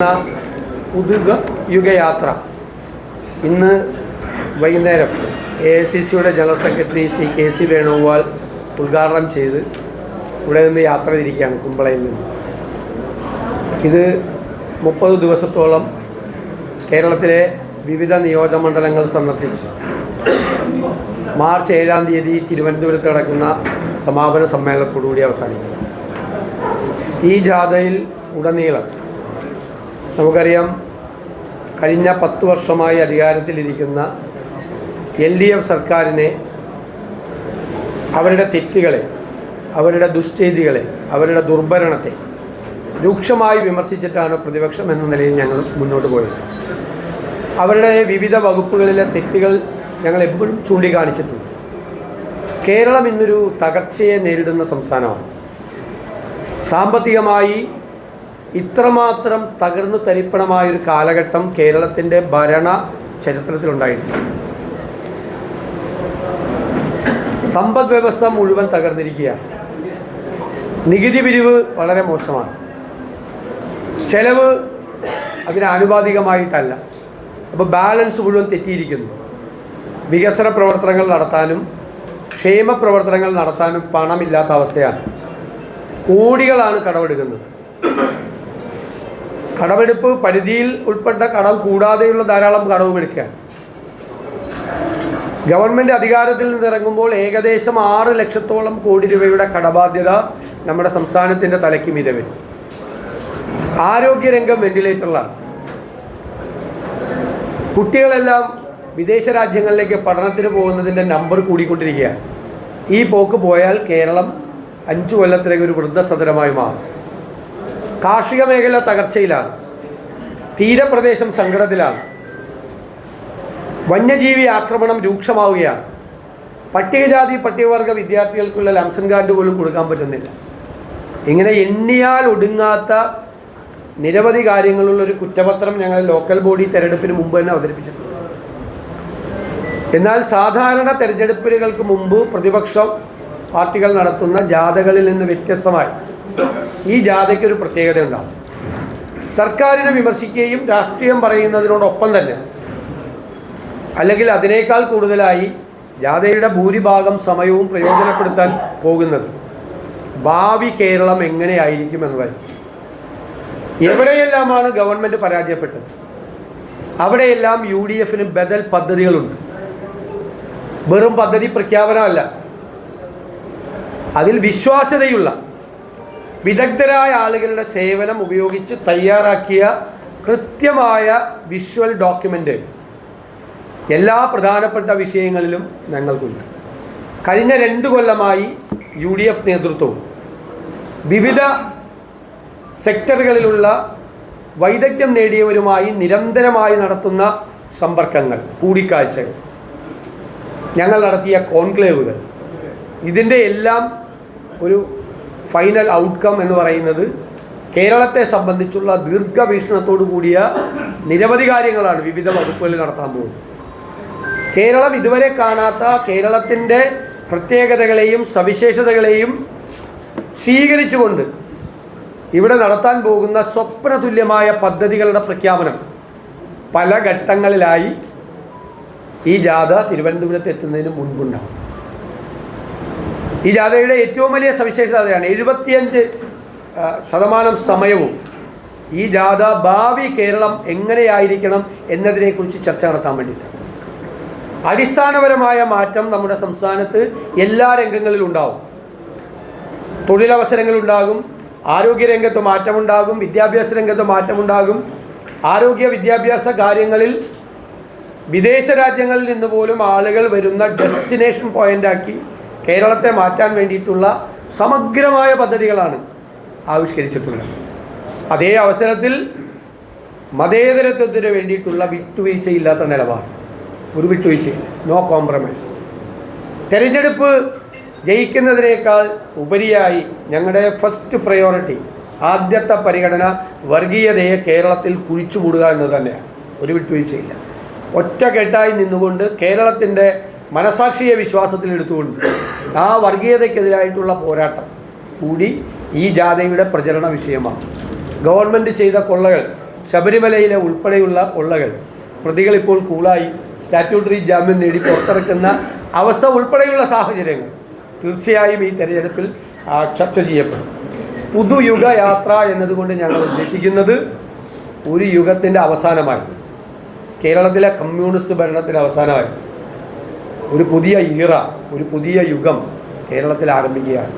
പുതുക യുഗയാത്ര. ഇന്ന് വൈകുന്നേരം A I C C general secretary Shri K C Venugopal ഉദ്ഘാടനം ചെയ്ത് ഇവിടെ നിന്ന് യാത്ര തിരിക്കുകയാണ് കുമ്പളയിൽ നിന്ന്. ഇത് മുപ്പത് ദിവസത്തോളം കേരളത്തിലെ വിവിധ നിയോജകമണ്ഡലങ്ങൾ സന്ദർശിച്ച് മാർച്ച് ഏഴാം തീയതി തിരുവനന്തപുരത്ത് നടക്കുന്ന സമാപന സമ്മേളനത്തോടുകൂടി അവസാനിക്കും ഈ ജാഥയിൽ ഉടനീളം നമുക്കറിയാം കഴിഞ്ഞ പത്ത് വർഷമായി അധികാരത്തിലിരിക്കുന്ന എൽ ഡി എഫ് സർക്കാരിനെ അവരുടെ തെറ്റുകളെ അവരുടെ ദുഷ്ചെയ്തികളെ അവരുടെ ദുർഭരണത്തെ രൂക്ഷമായി വിമർശിച്ചിട്ടാണ് പ്രതിപക്ഷം എന്ന നിലയിൽ ഞങ്ങൾ മുന്നോട്ട് പോയത്. അവരുടെ വിവിധ വകുപ്പുകളിലെ തെറ്റുകൾ ഞങ്ങൾ എപ്പോഴും ചൂണ്ടിക്കാണിച്ചിട്ടുണ്ട്. കേരളം ഇന്നൊരു തകർച്ചയെ നേരിടുന്ന സംസ്ഥാനമാണ്. സാമ്പത്തികമായി ഇത്രമാത്രം തകർന്നു തരിപ്പണമായൊരു കാലഘട്ടം കേരളത്തിന്റെ ഭരണ ചരിത്രത്തിലുണ്ടായിരുന്നു. സമ്പദ് വ്യവസ്ഥ മുഴുവൻ തകർന്നിരിക്കുകയാണ്. നികുതി പിരിവ് വളരെ മോശമാണ്. ചെലവ് അതിന് ആനുപാതികമായിട്ടല്ല. അപ്പോൾ ബാലൻസ് മുഴുവൻ തെറ്റിയിരിക്കുന്നു. വികസന പ്രവർത്തനങ്ങൾ നടത്താനും ക്ഷേമ പ്രവർത്തനങ്ങൾ നടത്താനും പണമില്ലാത്ത അവസ്ഥയാണ്. കോടികളാണ് കടമെടുക്കുന്നത്. കടമെടുപ്പ് പരിധിയിൽ ഉൾപ്പെട്ട കടം കൂടാതെയുള്ള ധാരാളം കടവും എടുക്കുകയാണ്. ഗവൺമെന്റ് അധികാരത്തിൽ നിന്ന് ഇറങ്ങുമ്പോൾ ഏകദേശം ആറ് ലക്ഷത്തോളം കോടി രൂപയുടെ കടബാധ്യത നമ്മുടെ സംസ്ഥാനത്തിന്റെ തലയ്ക്ക് മീതെ വരും. ആരോഗ്യരംഗം വെന്റിലേറ്ററിലാണ്. കുട്ടികളെല്ലാം വിദേശ രാജ്യങ്ങളിലേക്ക് പഠനത്തിന് പോകുന്നതിന്റെ നമ്പർ കൂടിക്കൊണ്ടിരിക്കുകയാണ്. ഈ പോക്ക് പോയാൽ കേരളം അഞ്ചു കൊല്ലത്തിലേക്ക് ഒരു വൃദ്ധസദനമായി മാറും. കാർഷിക മേഖല തകർച്ചയിലാണ്. തീരപ്രദേശം സങ്കടത്തിലാണ്. വന്യജീവി ആക്രമണം രൂക്ഷമാവുകയാണ്. പട്ടികജാതി പട്ടികവർഗ വിദ്യാർത്ഥികൾക്കുള്ള ലംസൺ കാർഡ് പോലും കൊടുക്കാൻ പറ്റുന്നില്ല. ഇങ്ങനെ എണ്ണിയാൽ ഒടുങ്ങാത്ത നിരവധി കാര്യങ്ങളുള്ള ഒരു കുറ്റപത്രം ഞങ്ങൾ ലോക്കൽ ബോഡി തെരഞ്ഞെടുപ്പിന് മുമ്പ് തന്നെ അവതരിപ്പിച്ചിട്ടുണ്ട്. എന്നാൽ സാധാരണ തെരഞ്ഞെടുപ്പുകൾക്ക് മുമ്പ് പ്രതിപക്ഷം പാർട്ടികൾ നടത്തുന്ന ജാഥകളിൽ നിന്ന് വ്യത്യസ്തമായി ഈ ജാഥയ്ക്ക് ഒരു പ്രത്യേകത ഉണ്ടാകും സർക്കാരിനെ വിമർശിക്കുകയും രാഷ്ട്രീയം പറയുന്നതിനോടൊപ്പം തന്നെ അല്ലെങ്കിൽ അതിനേക്കാൾ കൂടുതലായി ജാഥയുടെ ഭൂരിഭാഗം സമയവും പ്രയോജനപ്പെടുത്താൻ പോകുന്നത് ഭാവി കേരളം എങ്ങനെയായിരിക്കും എന്നതായിരിക്കും എവിടെയെല്ലാമാണ് ഗവൺമെന്റ് പരാജയപ്പെട്ടത്? അവിടെയെല്ലാം യു ഡി എഫിന് ബദൽ പദ്ധതികളുണ്ട്. വെറും പദ്ധതി പ്രഖ്യാപനമല്ല. അതിൽ വിശ്വാസ്യതയുള്ള വിദഗ്ധരായ ആളുകളുടെ സേവനം ഉപയോഗിച്ച് തയ്യാറാക്കിയ കൃത്യമായ വിഷ്വൽ ഡോക്യുമെന്റ് എല്ലാ പ്രധാനപ്പെട്ട വിഷയങ്ങളിലും ഞങ്ങൾക്കുണ്ട്. കഴിഞ്ഞ രണ്ട് കൊല്ലമായി യു ഡി എഫ് നേതൃത്വവും വിവിധ സെക്ടറുകളിലുള്ള വൈദഗ്ധ്യം നേടിയവരുമായി നിരന്തരമായി നടത്തുന്ന സമ്പർക്കങ്ങൾ കൂടിക്കാഴ്ചകൾ ഞങ്ങൾ നടത്തിയ കോൺക്ലേവുകൾ ഇതിന്റെ എല്ലാം ഒരു ഫൈനൽ ഔട്ട്കം എന്ന് പറയുന്നത് കേരളത്തെ സംബന്ധിച്ചുള്ള ദീർഘവീക്ഷണത്തോടു കൂടിയ നിരവധി കാര്യങ്ങളാണ് വിവിധ വകുപ്പുകളിൽ നടത്താൻ പോകുന്നത്. കേരളം ഇതുവരെ കാണാത്ത കേരളത്തിന്റെ പ്രത്യേകതകളെയും സവിശേഷതകളെയും സ്വീകരിച്ചുകൊണ്ട് ഇവിടെ നടത്താൻ പോകുന്ന സ്വപ്ന തുല്യമായ പദ്ധതികളുടെ പ്രഖ്യാപനം പല ഘട്ടങ്ങളിലായി ഈ ജാഥ തിരുവനന്തപുരത്ത് എത്തുന്നതിന് മുൻപുണ്ടാവും ഈ ജാഥയുടെ ഏറ്റവും വലിയ സവിശേഷത അതാണ് എഴുപത്തിയഞ്ച് ശതമാനം സമയവും ഈ ജാഥ ഭാവി കേരളം എങ്ങനെയായിരിക്കണം എന്നതിനെക്കുറിച്ച് ചർച്ച നടത്താൻ വേണ്ടിയിട്ടാണ്. അടിസ്ഥാനപരമായ മാറ്റം നമ്മുടെ സംസ്ഥാനത്ത് എല്ലാ രംഗങ്ങളിലും ഉണ്ടാവും. തൊഴിലവസരങ്ങളുണ്ടാകും ആരോഗ്യരംഗത്ത് മാറ്റമുണ്ടാകും വിദ്യാഭ്യാസ രംഗത്ത് മാറ്റമുണ്ടാകും. ആരോഗ്യ വിദ്യാഭ്യാസ കാര്യങ്ങളിൽ വിദേശ രാജ്യങ്ങളിൽ നിന്ന് പോലും ആളുകൾ വരുന്ന ഡെസ്റ്റിനേഷൻ പോയിന്റാക്കി കേരളത്തെ മാറ്റാൻ വേണ്ടിയിട്ടുള്ള സമഗ്രമായ പദ്ധതികളാണ് ആവിഷ്കരിച്ചിട്ടുള്ളത്. അതേ അവസരത്തിൽ മതേതരത്വത്തിന് വേണ്ടിയിട്ടുള്ള വിട്ടുവീഴ്ചയില്ലാത്ത നിലപാട്. ഒരു വിട്ടുവീഴ്ചയില്ല. നോ കോംപ്രമൈസ് തെരഞ്ഞെടുപ്പ് ജയിക്കുന്നതിനേക്കാൾ ഉപരിയായി ഞങ്ങളുടെ ഫസ്റ്റ് പ്രയോറിറ്റി ആദ്യത്തെ പരിഗണന വർഗീയതയെ കേരളത്തിൽ കുഴിച്ചുമൂടുക എന്നത് തന്നെയാണ്. ഒരു വിട്ടുവീഴ്ചയില്ല. ഒറ്റക്കെട്ടായി നിന്നുകൊണ്ട് കേരളത്തിന്റെ മനസാക്ഷിയെ വിശ്വാസത്തിലെടുത്തുകൊണ്ട് ആ വർഗീയതയ്ക്കെതിരായിട്ടുള്ള പോരാട്ടം കൂടി ഈ ജാഥയുടെ പ്രചരണ വിഷയമാണ്. ഗവൺമെന്റ് ചെയ്ത കൊള്ളകൾ ശബരിമലയിലെ ഉൾപ്പെടെയുള്ള കൊള്ളകൾ പ്രതികളിപ്പോൾ കൂളായി സ്റ്റാറ്റ്യൂട്ടറി ജാമ്യം നേടി പുറത്തിറക്കുന്ന അവസ്ഥ ഉൾപ്പെടെയുള്ള സാഹചര്യങ്ങൾ തീർച്ചയായും ഈ തെരഞ്ഞെടുപ്പിൽ ചർച്ച ചെയ്യപ്പെടും. പുതുയുഗ യാത്ര എന്നതുകൊണ്ട് ഞങ്ങൾ ഉദ്ദേശിക്കുന്നത് ഒരു യുഗത്തിന്റെ അവസാനമായി. കേരളത്തിലെ കമ്മ്യൂണിസ്റ്റ് ഭരണത്തിന്റെ അവസാനമായി. ഒരു പുതിയ ഈറ ഒരു പുതിയ യുഗം കേരളത്തിൽ ആരംഭിക്കുകയാണ്.